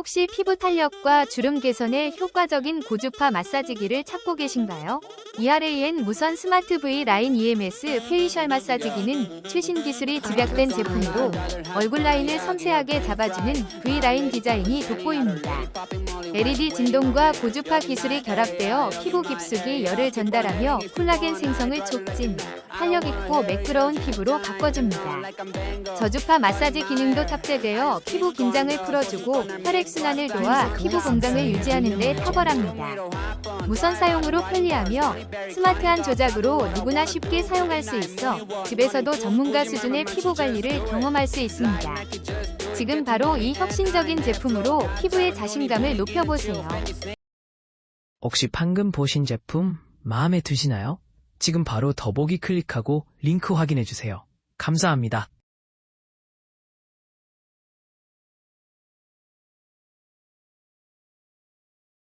혹시 피부 탄력과 주름 개선에 효과적인 고주파 마사지기를 찾고 계신가요? ERAN 무선 스마트 V 라인 EMS 페이셜 마사지기는 최신 기술이 집약된 제품으로 얼굴 라인을 섬세하게 잡아주는 V 라인 디자인이 돋보입니다. LED 진동과 고주파 기술이 결합되어 피부 깊숙이 열을 전달하며 콜라겐 생성을 촉진, 탄력 있고 매끄러운 피부로 바꿔줍니다. 저주파 마사지 기능도 탑재되어 피부 긴장을 풀어주고 혈액 순환을 도와 피부 건강을 유지하는 데 탁월합니다. 무선 사용으로 편리하며 스마트한 조작으로 누구나 쉽게 사용할 수 있어 집에서도 전문가 수준의 피부 관리를 경험할 수 있습니다. 지금 바로 이 혁신적인 제품으로 피부의 자신감을 높여보세요. 혹시 방금 보신 제품 마음에 드시나요? 지금 바로 더보기 클릭하고 링크 확인해주세요. 감사합니다.